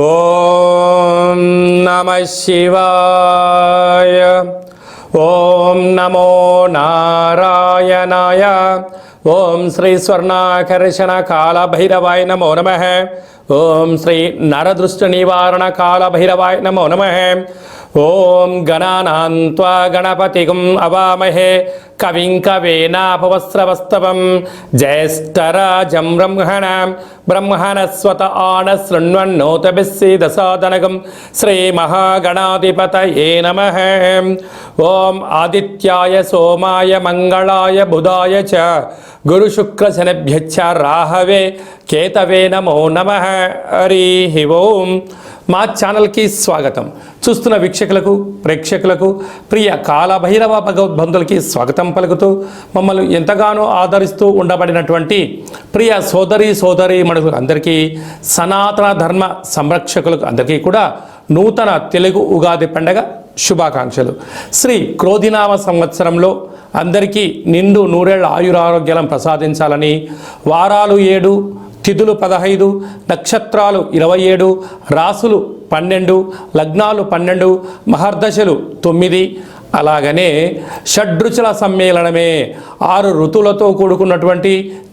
ఓం నమ శివాయ. ఓం నమో నారాయణాయ. ఓం శ్రీ స్వర్ణాకర్షణ కాళభైరవాయ నమో నమ. ఓం శ్రీ నరదృష్టి నివారణ కాళభైరవాయ నమో నమ. ఓం గణానాన్వా గణపతిగం అవామహే. కవిం కవేనాపవస్రవస్తవం జ్యేష్ఠరాజం బ్రహ్మణ. బ్రహ్మణస్వత ఆన శృణ్వన్నోతభిస్సీదసాదనగం శ్రీమహాగణాధిపతయే నమ. ఓం ఆదిత్యాయ సోమాయ మంగళాయ బుధాయ చ. గురుశుక్రశనభ్యచ్చ రాహవే. కేతవే నమో నమ. హరి ఓం. మా ఛానల్కి స్వాగతం. చూస్తున్న వీక్షకులకు ప్రేక్షకులకు ప్రియ కాలభైరవ భగవద్బంధులకి స్వాగతం పలుకుతూ మమ్మల్ని ఎంతగానో ఆదరిస్తూ ఉండబడినటువంటి ప్రియ సోదరి సోదరి మనులు అందరికీ సనాతన ధర్మ సంరక్షకులకు అందరికీ కూడా నూతన తెలుగు ఉగాది పండగ శుభాకాంక్షలు. శ్రీ క్రోధినామ సంవత్సరంలో అందరికీ నిండు నూరేళ్ళ ఆయురారోగ్యాలను ప్రసాదించాలని వారాలు ఏడు తిథులు పదహైదు నక్షత్రాలు ఇరవై ఏడు రాసులు పన్నెండు లగ్నాలు పన్నెండు మహర్దశలు తొమ్మిది. అలాగనే షడ్రుచుల సమ్మేళనమే ఆరు ఋతువులతో కూడుకున్నటువంటి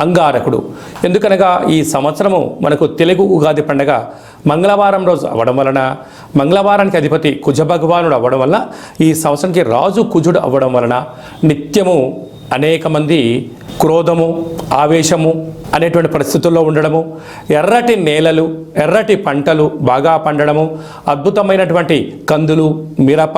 అంగారకుడు. ఎందుకనగా ఈ సంవత్సరము మనకు తెలుగు ఉగాది పండగ మంగళవారం రోజు అవ్వడం వలన మంగళవారానికి అధిపతి కుజ భగవానుడు అవ్వడం వలన ఈ సంవత్సరానికి రాజు కుజుడు అవ్వడం వలన నిత్యము అనేక మంది క్రోధము ఆవేశము అనేటువంటి పరిస్థితుల్లో ఉండడము ఎర్రటి నేలలు ఎర్రటి పంటలు బాగా పండడము అద్భుతమైనటువంటి కందులు మిరప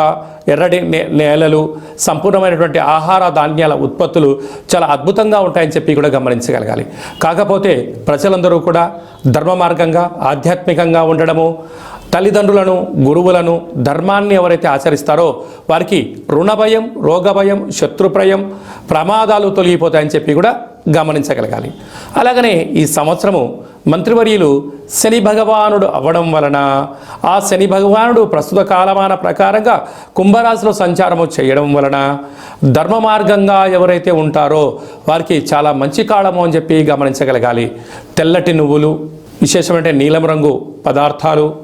ఎర్రటి నే- నేలలు సంపూర్ణమైనటువంటి ఆహార ధాన్యాల ఉత్పత్తులు చాలా అద్భుతంగా ఉంటాయని చెప్పి కూడా గమనించగలగాలి. కాకపోతే ప్రజలందరూ కూడా ధర్మ మార్గంగా ఆధ్యాత్మికంగా ఉండడము తల్లిదండ్రులను గురువులను ధర్మాన్ని ఎవరైతే ఆచరిస్తారో వారికి రుణభయం రోగభయం శత్రుప్రయం ప్రమాదాలు తొలగిపోతాయని చెప్పి కూడా గమనించగలగాలి. అలాగనే ఈ సంవత్సరము మంత్రివర్యులు శని భగవానుడు అవ్వడం వలన ఆ శని భగవానుడు ప్రస్తుత కాలమాన ప్రకారంగా కుంభరాశిలో సంచారము చేయడం వలన ధర్మ మార్గంగా ఎవరైతే ఉంటారో వారికి చాలా మంచి కాలము అని చెప్పి గమనించగలగాలి. తెల్లటి నువ్వులు విశేషమంటే నీలం రంగు పదార్థాలు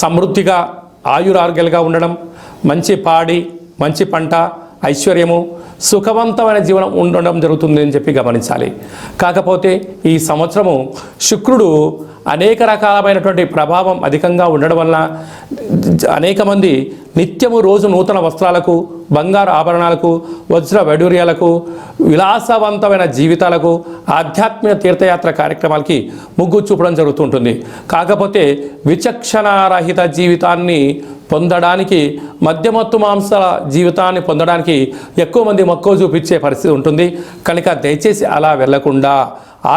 సమృద్ధిగా ఆయురారోగ్యాలుగా ఉండడం మంచి పాడి మంచి పంట ఐశ్వర్యము సుఖవంతమైన జీవనం ఉండడం జరుగుతుంది అని చెప్పి గమనించాలి. కాకపోతే ఈ సంవత్సరము శుక్రుడు అనేక రకాలమైనటువంటి ప్రభావం అధికంగా ఉండడం వలన అనేక మంది నిత్యము రోజు నూతన వస్త్రాలకు బంగారు ఆభరణాలకు వజ్ర వైడూర్యాలకు విలాసవంతమైన జీవితాలకు ఆధ్యాత్మిక తీర్థయాత్ర కార్యక్రమాలకి ముగ్గు చూపడం జరుగుతుంటుంది. కాకపోతే విచక్షణారహిత జీవితాన్ని పొందడానికి మధ్యమత్తు మాంసాల జీవితాన్ని పొందడానికి ఎక్కువ మంది మక్కువ చూపించే పరిస్థితి ఉంటుంది. కనుక దయచేసి అలా వెళ్ళకుండా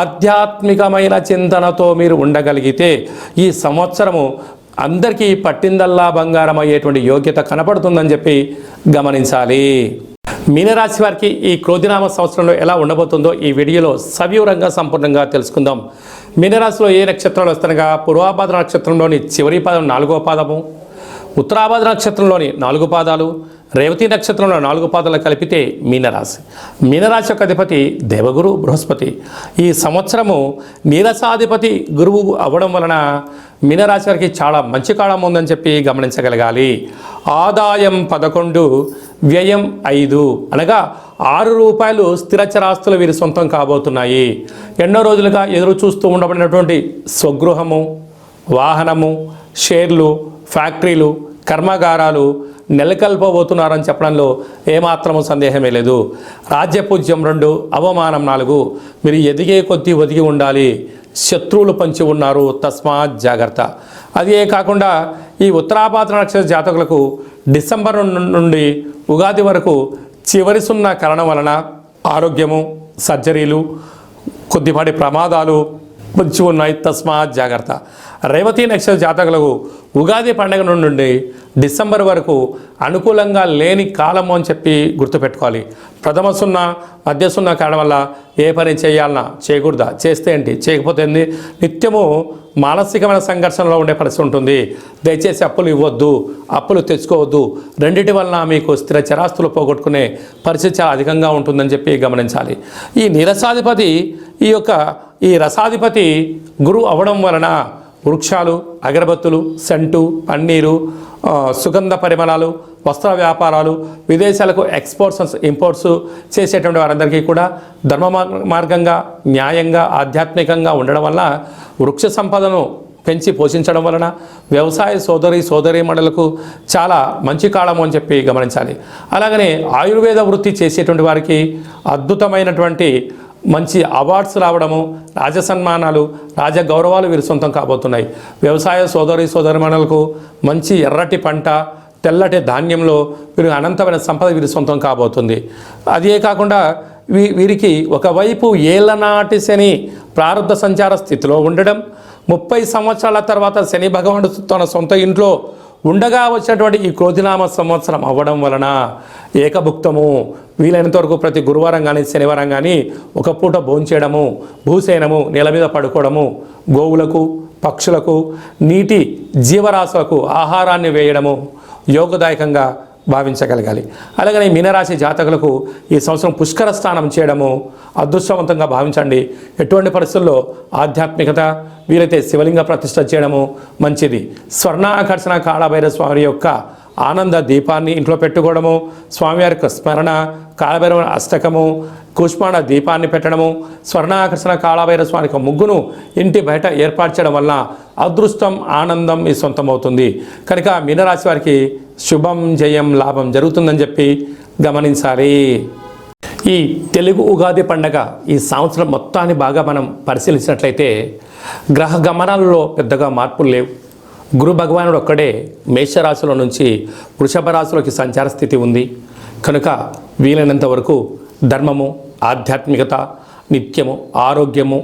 ఆధ్యాత్మికమైన చింతనతో మీరు ఉండగలిగితే ఈ సంవత్సరము అందరికీ పట్టిందల్లా బంగారం అయ్యేటువంటి యోగ్యత కనపడుతుందని చెప్పి గమనించాలి. మీనరాశి వారికి ఈ క్రోధినామ సంవత్సరంలో ఎలా ఉండబోతుందో ఈ వీడియోలో సవివరంగా సంపూర్ణంగా తెలుసుకుందాం. మీనరాశిలో ఏ నక్షత్రాలు వస్తానగా పూర్వాభాద్ర నక్షత్రంలోని చివరి పాదం నాలుగో పాదము ఉత్తరాభాద్ర నక్షత్రంలోని నాలుగు పాదాలు రేవతి నక్షత్రంలో నాలుగు పాదాలు కలిపితే మీనరాశి. మీనరాశి యొక్క అధిపతి దేవగురు బృహస్పతి. ఈ సంవత్సరము నీరసాధిపతి గురువు అవ్వడం వలన మీనరాశి వారికి చాలా మంచి కాలం ఉందని చెప్పి గమనించగలగాలి. ఆదాయం పదకొండు వ్యయం ఐదు. అనగా ఆరు రూపాయలు స్థిరచరాస్తులు వీరి సొంతం కాబోతున్నాయి. ఎన్నో రోజులుగా ఎదురు చూస్తూ ఉండబడినటువంటి స్వగృహము వాహనము షేర్లు ఫ్యాక్టరీలు కర్మాగారాలు నెలకొల్పబోతున్నారని చెప్పడంలో ఏమాత్రము సందేహమే లేదు. రాజ్యపూజ్యం రెండు అవమానం నాలుగు. మీరు ఎదిగే కొద్దీ ఒదిగి ఉండాలి. శత్రువులు పంచి ఉన్నారు. తస్మాత్ జాగ్రత్త. అదే కాకుండా ఈ ఉత్తరాపాత్ర నక్షత్ర జాతకులకు డిసెంబర్ నుండి ఉగాది వరకు చివరి సున్నా కరణం వలన ఆరోగ్యము సర్జరీలు కొద్దిపాటి ప్రమాదాలు పొంచి ఉన్నాయి తస్మాత్ జాగ్రత్త. రేవతి నక్షత్ర జాతకులకు ఉగాది పండుగ నుండి డిసెంబర్ వరకు అనుకూలంగా లేని కాలము అని చెప్పి గుర్తుపెట్టుకోవాలి. ప్రథమ సున్నా మధ్య సున్నా కారణం వల్ల ఏ పని చేయాలన్నా చేయకూడదా? చేస్తే ఏంటి? చేయకపోతే ఏంది? నిత్యము మానసికమైన సంఘర్షణలో ఉండే పరిస్థితి ఉంటుంది. దయచేసి అప్పులు ఇవ్వద్దు అప్పులు తెచ్చుకోవద్దు. రెండిటి వలన మీకు స్థిర చరాస్తులు పోగొట్టుకునే పరిస్థితి చాలా అధికంగా ఉంటుందని చెప్పి గమనించాలి. ఈ నిరసాధిపతి ఈ యొక్క ఈ రసాధిపతి గురువు అవడం వలన వృక్షాలు అగరబత్తులు సెంటు పన్నీరు సుగంధ పరిమళాలు వస్త్ర వ్యాపారాలు విదేశాలకు ఎక్స్పోర్ట్స్ ఇంపోర్ట్స్ చేసేటువంటి వారందరికీ కూడా ధర్మ మార్- మార్గంగా న్యాయంగా ఆధ్యాత్మికంగా ఉండడం వల్ల వృక్ష సంపదను పెంచి పోషించడం వలన వ్యవసాయ సోదరి సోదరి మండలకు చాలా మంచి కాలము అని చెప్పి గమనించాలి. అలాగనే ఆయుర్వేద వృత్తి చేసేటువంటి వారికి అద్భుతమైనటువంటి మంచి అవార్డ్స్ రావడము రాజ సన్మానాలు రాజ గౌరవాలు వీరి సొంతం కాబోతున్నాయి. వ్యవసాయ సోదరి సోదరిమణులకు మంచి ఎర్రటి పంట తెల్లటి ధాన్యంలో వీరు అనంతమైన సంపద వీరి సొంతం కాబోతుంది. అదే కాకుండా వీ వీరికి ఒకవైపు ఏళ్ళనాటి శని ప్రారంభ సంచార స్థితిలో ఉండడం ముప్పై సంవత్సరాల తర్వాత శని భగవానుడు తన సొంత ఇంట్లో ఉండగా వచ్చినటువంటి ఈ క్రోధినామ సంవత్సరం అవ్వడం వలన ఏకభుక్తము. వీలైనంత వరకు ప్రతి గురువారం కానీ శనివారం కానీ ఒక పూట భోంచేయడము భూసేనము నేల మీద పడుకోవడము గోవులకు పక్షులకు నీటి జీవరాశులకు ఆహారాన్ని వేయడము యోగదాయకంగా భావించగలగాలి. అలాగనే మీనరాశి జాతకులకు ఈ సంవత్సరం పుష్కర స్నానం చేయడము అదృష్టవంతంగా భావించండి. ఎటువంటి పరిస్థితుల్లో ఆధ్యాత్మికత వీలైతే శివలింగ ప్రతిష్ఠ చేయడము మంచిది. స్వర్ణాకర్షణ కాళభైర స్వామి యొక్క ఆనంద దీపాన్ని ఇంట్లో పెట్టుకోవడము స్వామివారి యొక్క స్మరణ కాళభైరవ అష్టకము కుష్మాణ దీపాన్ని పెట్టడము స్వర్ణాకర్షణ కాళభైర స్వామి యొక్క ముగ్గును ఇంటి బయట ఏర్పాటు చేయడం వల్ల అదృష్టం ఆనందం మీ సొంతమవుతుంది. కనుక మీనరాశి వారికి శుభం జయం లాభం జరుగుతుందని చెప్పి గమనించాలి. ఈ తెలుగు ఉగాది పండగ ఈ సంవత్సరం మొత్తాన్ని బాగా మనం పరిశీలించినట్లయితే గ్రహ గమనాలలో పెద్దగా మార్పులు లేవు. గురు భగవానుడు ఒక్కడే మేషరాశిలో నుంచి వృషభ రాశిలోకి సంచార స్థితి ఉంది. కనుక వీలైనంత వరకు ధర్మము ఆధ్యాత్మికత నిత్యము ఆరోగ్యము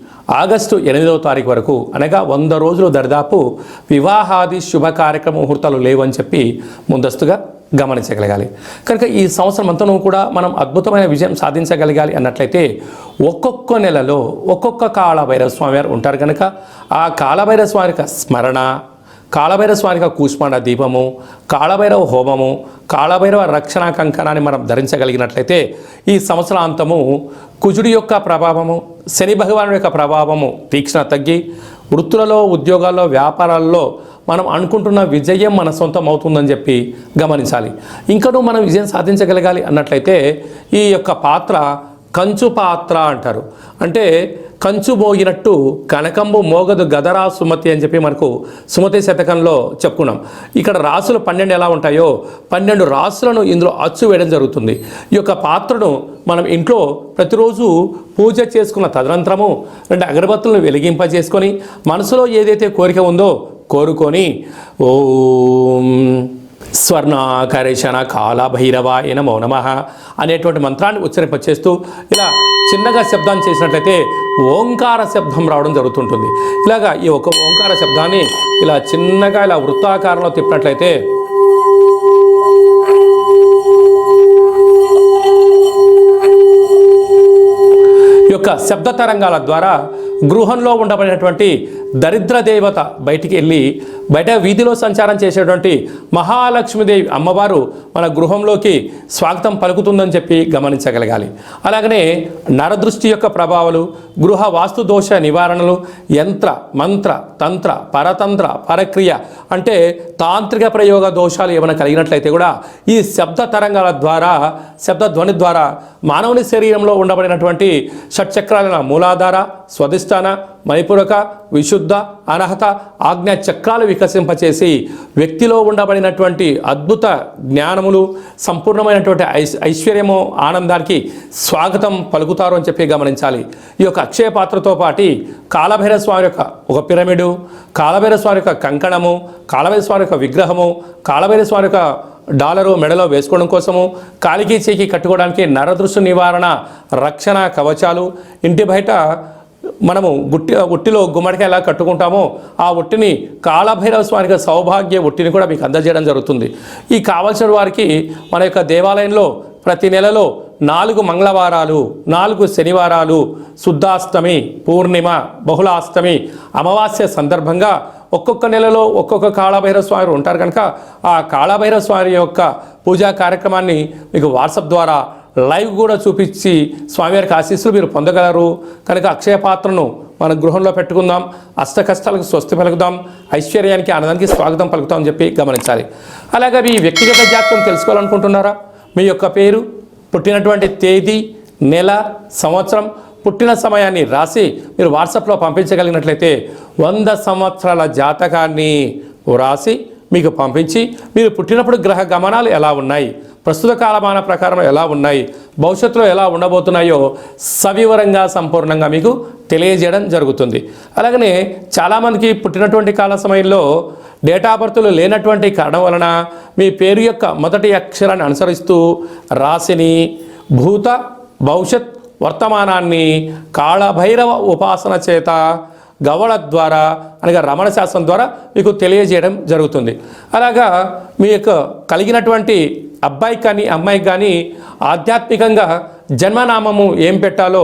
ఆగస్టు ఎనిమిదవ తారీఖు వరకు అనగా వంద రోజులు దరిదాపు వివాహాది శుభ కార్యక్రమ ముహూర్తాలు లేవని చెప్పి ముందస్తుగా గమనించగలగాలి. కనుక ఈ సంవత్సరం అంతనూ కూడా మనం అద్భుతమైన విజయం సాధించగలగాలి అన్నట్లయితే ఒక్కొక్క నెలలో ఒక్కొక్క కాళభైరవ స్వామి వారు ఉంటారు కనుక ఆ కాళభైరవ స్వామి యొక్క స్మరణ కాళభైరవ స్వామికి కూష్మాండ దీపము కాళభైరవ హోమము కాళభైరవ రక్షణ కంకణాన్ని మనం ధరించగలిగినట్లయితే ఈ సంవత్సరాంతము కుజుడి యొక్క ప్రభావము శని భగవానుడి యొక్క ప్రభావము తీక్షణ తగ్గి వృత్తులలో ఉద్యోగాల్లో వ్యాపారాల్లో మనం అనుకుంటున్న విజయం మన సొంతం అవుతుందని చెప్పి గమనించాలి. ఇంకనూ మనం విజయం సాధించగలగాలి అన్నట్లయితే ఈ యొక్క పాత్ర కంచు పాత్ర అంటారు. అంటే కంచు మోగినట్టు కనకంబు మోగదు గదరా సుమతి అని చెప్పి మనకు సుమతి శతకంలో చెప్పుకున్నాం. ఇక్కడ రాసులు పన్నెండు ఎలా ఉంటాయో పన్నెండు రాసులను ఇందులో అచ్చు వేయడం జరుగుతుంది. ఈ యొక్క పాత్రను మనం ఇంట్లో ప్రతిరోజు పూజ చేసుకున్న తదనంతరము రెండు అగరబత్తులను వెలిగింపజేసుకొని మనసులో ఏదైతే కోరిక ఉందో కోరుకొని ఓం స్వర్ణాకరేషణ కాళభైరవాయ నమో నమ అనేటువంటి మంత్రాన్ని ఉచ్చరింపచేస్తూ ఇలా చిన్నగా శబ్దాన్ని చేసినట్లయితే ఓంకార శబ్దం రావడం జరుగుతుంటుంది. ఇలాగా ఈ ఒక ఓంకార శబ్దాన్ని ఇలా చిన్నగా ఇలా వృత్తాకారంలో తిప్పినట్లయితే ఈ యొక్క శబ్ద తరంగాల ద్వారా గృహంలో ఉండబడినటువంటి దరిద్ర దేవత బయటికి వెళ్ళి బయట వీధిలో సంచారం చేసేటువంటి మహాలక్ష్మీదేవి అమ్మవారు మన గృహంలోకి స్వాగతం పలుకుతుందని చెప్పి గమనించగలగాలి. అలాగనే నరదృష్టి యొక్క ప్రభావాలు గృహ వాస్తు దోష నివారణలు యంత్ర మంత్ర తంత్ర పరతంత్ర పరక్రియ అంటే తాంత్రిక ప్రయోగ దోషాలు ఏమైనా కలిగినట్లయితే కూడా ఈ శబ్ద తరంగాల ద్వారా శబ్ద ధ్వని ద్వారా మానవుని శరీరంలో ఉండబడినటువంటి షట్చక్రాల మూలాధార స్వదిష్ట స్వధిష్టాన మణిపూరక విశుద్ధ అనహత ఆజ్ఞా చక్రాలు వికసింపచేసి వ్యక్తిలో ఉండబడినటువంటి అద్భుత జ్ఞానములు సంపూర్ణమైనటువంటి ఐశ్వర్యము ఆనందానికి స్వాగతం పలుకుతారు అని చెప్పి గమనించాలి. ఈ యొక్క అక్షయ పాత్రతో పాటి కాలభైర స్వామి యొక్క ఒక పిరమిడు కాలభైర స్వామి యొక్క కంకణము కాలభైర స్వామి యొక్క విగ్రహము కాలభైర స్వామి యొక్క డాలరు మెడలో వేసుకోవడం కోసము కాలికి చేకి కట్టుకోవడానికి నరదృష్టి నివారణ రక్షణ కవచాలు ఇంటి బయట మనము గుట్టి ఒట్టిలో గుమ్మడికాయ ఎలా కట్టుకుంటామో ఆ ఒట్టిని కాళభైరవ స్వామికి సౌభాగ్య ఒట్టిని కూడా మీకు అందజేయడం జరుగుతుంది. ఈ కావలసిన వారికి మన యొక్క దేవాలయంలో ప్రతి నెలలో నాలుగు మంగళవారాలు నాలుగు శనివారాలు శుద్ధాష్టమి పూర్ణిమ బహుళాష్టమి అమావాస్య సందర్భంగా ఒక్కొక్క నెలలో ఒక్కొక్క కాళభైరవ స్వామి ఉంటారు కనుక ఆ కాళభైరవ స్వామి యొక్క పూజా కార్యక్రమాన్ని మీకు వాట్సాప్ ద్వారా లైవ్ కూడా చూపించి స్వామివారికి ఆశీస్సులు మీరు పొందగలరు. కనుక అక్షయ పాత్రను మన గృహంలో పెట్టుకుందాం. అష్ట కష్టాలకు స్వస్తి పలుకుదాం. ఐశ్వర్యానికి ఆనందానికి స్వాగతం పలుకుతాం అని చెప్పి గమనించాలి. అలాగే మీ వ్యక్తిగత జాతకం తెలుసుకోవాలనుకుంటున్నారా? మీ యొక్క పేరు పుట్టినటువంటి తేదీ నెల సంవత్సరం పుట్టిన సమయాన్ని రాసి మీరు వాట్సాప్లో పంపించగలిగినట్లయితే వంద సంవత్సరాల జాతకాన్ని వ్రాసి మీకు పంపించి మీరు పుట్టినప్పుడు గ్రహ గమనాలు ఎలా ఉన్నాయి? ప్రస్తుత కాలమాన ప్రకారం ఎలా ఉన్నాయి? భవిష్యత్తులో ఎలా ఉండబోతున్నాయో సవివరంగా సంపూర్ణంగా మీకు తెలియజేయడం జరుగుతుంది. అలాగనే చాలామందికి పుట్టినటువంటి కాల సమయంలో డేటా బర్త్లు లేనటువంటి కారణం వలన మీ పేరు యొక్క మొదటి అక్షరాన్ని అనుసరిస్తూ రాశిని భూత భవిష్యత్ వర్తమానాన్ని కాళభైరవ ఉపాసన చేత గవళ ద్వారా అనగా రమణ శాస్త్రం ద్వారా మీకు తెలియజేయడం జరుగుతుంది. అలాగా మీ యొక్క కలిగినటువంటి అబ్బాయికి కానీ అమ్మాయికి కానీ ఆధ్యాత్మికంగా జన్మనామము ఏం పెట్టాలో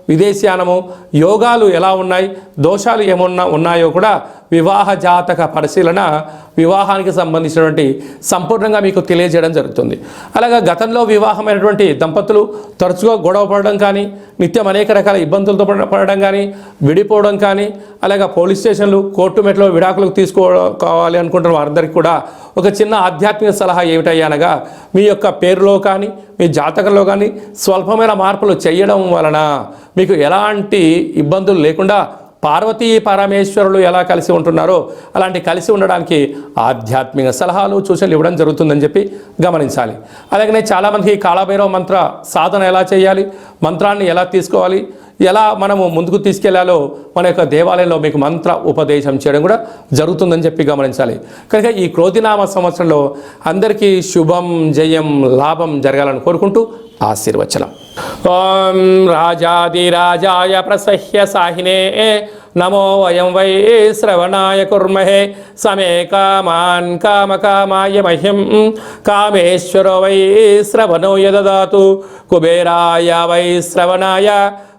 విదేశీయానము యోగాలు ఎలా ఉన్నాయి దోషాలు ఏమన్నా ఉన్నాయో కూడా వివాహ జాతక పరిశీలన వివాహానికి సంబంధించినటువంటి సంపూర్ణంగా మీకు తెలియజేయడం జరుగుతుంది. అలాగా గతంలో వివాహమైనటువంటి దంపతులు తరచుగా గొడవ పడడం కానీ నిత్యం అనేక రకాల ఇబ్బందులతో పడడం కానీ విడిపోవడం కానీ అలాగే పోలీస్ స్టేషన్లు కోర్టు మెట్లో విడాకులకు తీసుకోవాలి అనుకుంటున్న వారందరికీ కూడా ఒక చిన్న ఆధ్యాత్మిక సలహా ఏమిటయ్యానగా మీ యొక్క పేరులో కానీ మీ జాతకంలో కానీ స్వల్పమైన మార్పులు చేయడం వలన మీకు ఎలాంటి ఇబ్బందులు లేకుండా పార్వతీ పరమేశ్వరులు ఎలా కలిసి ఉంటున్నారో అలాంటి కలిసి ఉండడానికి ఆధ్యాత్మిక సలహాలు సూచనలు ఇవ్వడం జరుగుతుందని చెప్పి గమనించాలి. అలాగనే చాలామందికి కాళభైరవ మంత్ర సాధన ఎలా చేయాలి మంత్రాన్ని ఎలా తీసుకోవాలి ఎలా మనము ముందుకు తీసుకెళ్ళాలో మన యొక్క దేవాలయంలో మీకు మంత్ర ఉపదేశం చేయడం కూడా జరుగుతుందని చెప్పి గమనించాలి. కనుక ఈ క్రోధినామ సంవత్సరంలో అందరికీ శుభం జయం లాభం జరగాలని కోరుకుంటూ ఆశీర్వచనం. ఓం రాజాదిరాజాయ ప్రసహ్య సాహినే నమో వయం వై శ్రవణాయ కుర్మహే సమే కామాన్ కామకామాయ మహ్యం కామేశ్వరో వై శ్రవణో యదదాతు కుబేరాయ వై శ్రవణాయ